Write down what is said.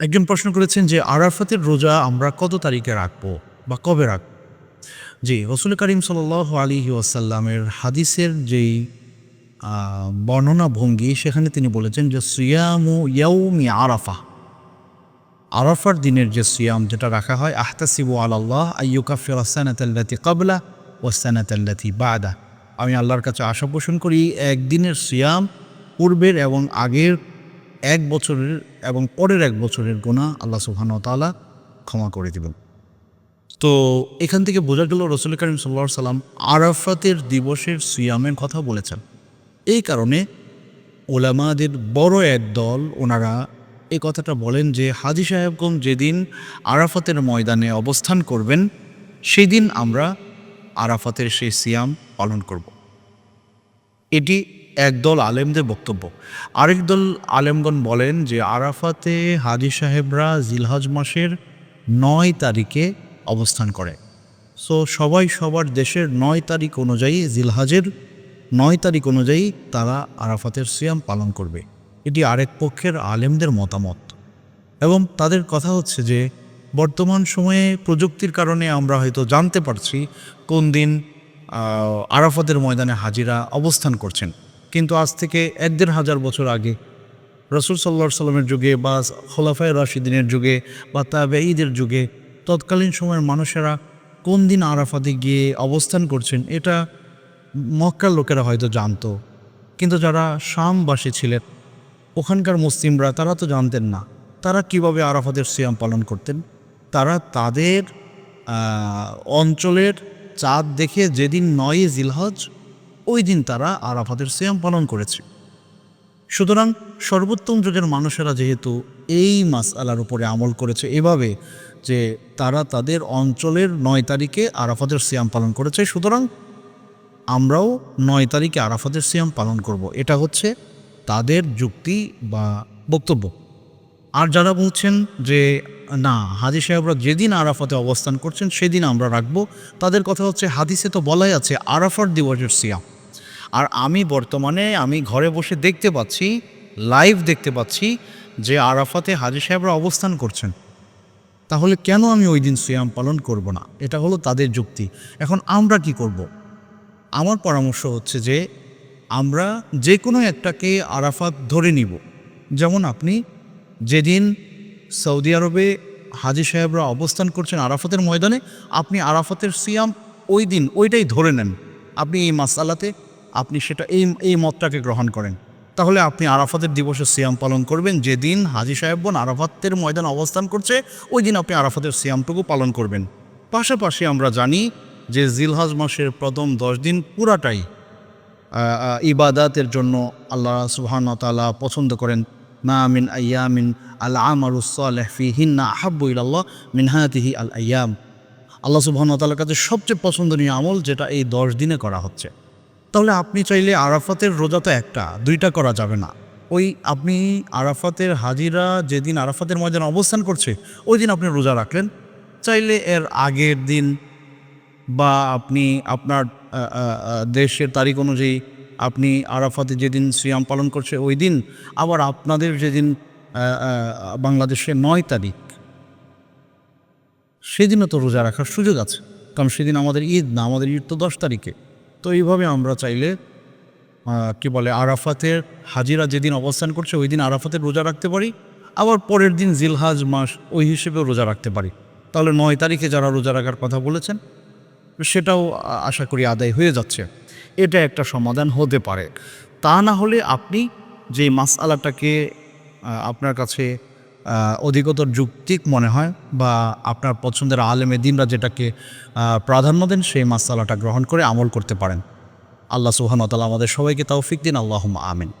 একজন প্রশ্ন করেছেন যে, আরাফাতের রোজা আমরা কত তারিখে রাখব বা কবে রাখব? জি, রসুল করিম সাল আলী ওয়াসাল্লামের হাদিসের যেই বর্ণনা ভঙ্গি, সেখানে তিনি বলেছেন যে, সিয়ামু ইয়াউমি আরাফা। আরাফার দিনের যে সিয়াম যেটা রাখা হয়, আহতাসিবু আল্লাহ আইয়ুকাফির সানাতাল্লাতি কাবলা ও সানাতাল্লাতি বাদা। আমি আল্লাহর কাছে আশা পোষণ করি, একদিনের সিয়াম পূর্বের এবং আগের এক বছরের এবং পরের এক বছরের গোনা আল্লাহ তাআলা ক্ষমা করে দেবেন। তো এখান থেকে বোঝা গেল রসুল করিম সাল্লা সাল্লাম আরাফাতের দিবসের সিয়ামের কথা বলেছেন। এই কারণে ওলামাদের বড় এক দল ওনারা এই কথাটা বলেন যে, হাজি সাহেবগঞ্জ যেদিন আরাফাতের ময়দানে অবস্থান করবেন সেই দিন আমরা আরাফাতের সেই সিয়াম পালন করব। এটি একদল আলেমদের বক্তব্য। আরেক দল আলেমগণ বলেন যে, আরাফাতে হাজি সাহেবরা জিলহজ মাসের নয় তারিখে অবস্থান করে। সো, সবাই সবার দেশের নয় তারিখ অনুযায়ী, জিলহাজের নয় তারিখ অনুযায়ী তারা আরাফাতের সিয়াম পালন করবে। এটি আরেক পক্ষের আলেমদের মতামত। এবং তাদের কথা হচ্ছে যে, বর্তমান সময়ে প্রযুক্তির কারণে আমরা হয়তো জানতে পারছি কোন দিন আরাফাতের ময়দানে হাজিরা অবস্থান করছেন। কিন্তু আজ থেকে এক দেড় হাজার বছর আগে রসুল সাল্লা সাল্লামের যুগে বা খোলাফায় রাশিদিনের যুগে বা তাবেঈদের যুগে তৎকালীন সময়ের মানুষেরা কোন দিন আরাফাতে গিয়ে অবস্থান করছেন এটা মক্কার লোকেরা হয়তো জানতো। কিন্তু যারা শামবাসী ছিলেন, ওখানকার মুসলিমরা তারা তো জানতেন না। তারা কীভাবে আরাফাতের সিয়াম পালন করতেন? তারা তাদের অঞ্চলের চাঁদ দেখে যেদিন নয় জিলহজ ওই দিন তারা আরাফাতের সিয়াম পালন করেছে। সুতরাং সর্বোত্তম যুগের মানুষেরা যেহেতু এই মাস আলার উপরে আমল করেছে এভাবে যে তারা তাদের অঞ্চলের নয় তারিখে আরাফাতের সিয়াম পালন করেছে, সুতরাং আমরাও নয় তারিখে আরাফাতের সিয়াম পালন করব। এটা হচ্ছে তাদের যুক্তি বা বক্তব্য। আর যারা বলছেন যে, না, হাজি সাহেবরা যেদিন আরাফাতে অবস্থান করছেন, সেদিন আমরা রাখব। তাদের কথা হচ্ছে, হাদিসে তো বলাই আছে, আরাফার দিবসের সিয়াম। আর আমি বর্তমানে আমি ঘরে বসে দেখতে পাচ্ছি লাইভ দেখতে পাচ্ছি যে আরাফাতে হাজি সাহেবরা অবস্থান করছেন। তাহলে কেন আমি ওই দিন সিয়াম পালন করব না? এটা হলো তাদের যুক্তি। এখন আমরা কি করব। আমার পরামর্শ হচ্ছে যে আমরা যে কোনো একটাকে আরাফাত ধরে নিব। যেমন আপনি যেদিন সৌদি আরবে হাজি সাহেবরা অবস্থান করছেন আরাফাতের ময়দানে, আপনি আরাফাতের সিয়াম ওই দিন ওইটাই ধরে নেন। আপনি এই মাসালাতে আপনি সেটা এই এই মতটাকে গ্রহণ করেন। তাহলে আপনি আরাফাতের দিবসে সিয়াম পালন করবেন। যেদিন হাজি সাহেবগণ আরাফাতের ময়দান অবস্থান করছে, ওই দিন আপনি আরাফাতের সিয়ামটুকু পালন করবেন। পাশাপাশি আমরা জানি যে জিলহাজ মাসের প্রথম দশ দিন পুরাটাই ইবাদাতের জন্য আল্লাহ সুবহান তালা পছন্দ করেন। মা মিন আয়ামিন আল আমারুসালেহ ফি হিন্না আহাব্বু ইলাল্লাহ মিন হায়াতিহি আল আয়াম। আল্লাহ সুবহান তালার কাছে সবচেয়ে পছন্দনীয় আমল যেটা এই দশ দিনে করা হচ্ছে। তাহলে আপনি চাইলে আরাফাতের রোজা তো একটা, দুইটা করা যাবে না। ওই আপনি আরাফাতের হাজিরা যেদিন আরাফাতের ময়দানে অবস্থান করছে, ওই দিন আপনি রোজা রাখলেন। চাইলে এর আগের দিন বা আপনি আপনার দেশের তারিখ অনুযায়ী আপনি আরাফাতে যেদিন সিয়াম পালন করছে, ওই দিন আবার আপনাদের যেদিন বাংলাদেশে নয় তারিখ, সেদিনও তো রোজা রাখার সুযোগ আছে। কারণ সেদিন আমাদের ঈদ না, আমাদের ঈদ তো দশ তারিখে। তো এইভাবে আমরা চাইলে কি বলে আরাফাতের হাজিরা যেদিন অবস্থান করছে ওই দিন আরাফাতের রোজা রাখতে পারি। আবার পরের দিন জিলহাজ মাস ওই হিসেবেও রোজা রাখতে পারি। তাহলে নয় তারিখে যারা রোজা রাখার কথা বলেছেন সেটাও আশা করি আদায় হয়ে যাচ্ছে। এটা একটা সমাধান হতে পারে। তা না হলে আপনি যে মাসআলাটাকে আহ, আপনার কাছে অধিকতর যুক্তিক মনে হয় বা আপনার পছন্দের আলেমে দিনরা যেটাকে প্রাধান্য দেন সেই মাসালাটা গ্রহণ করে আমল করতে পারেন। আল্লাহ সুহানতাল আমাদের সবাইকে তৌফিক দিন। আল্লাহ আমিন।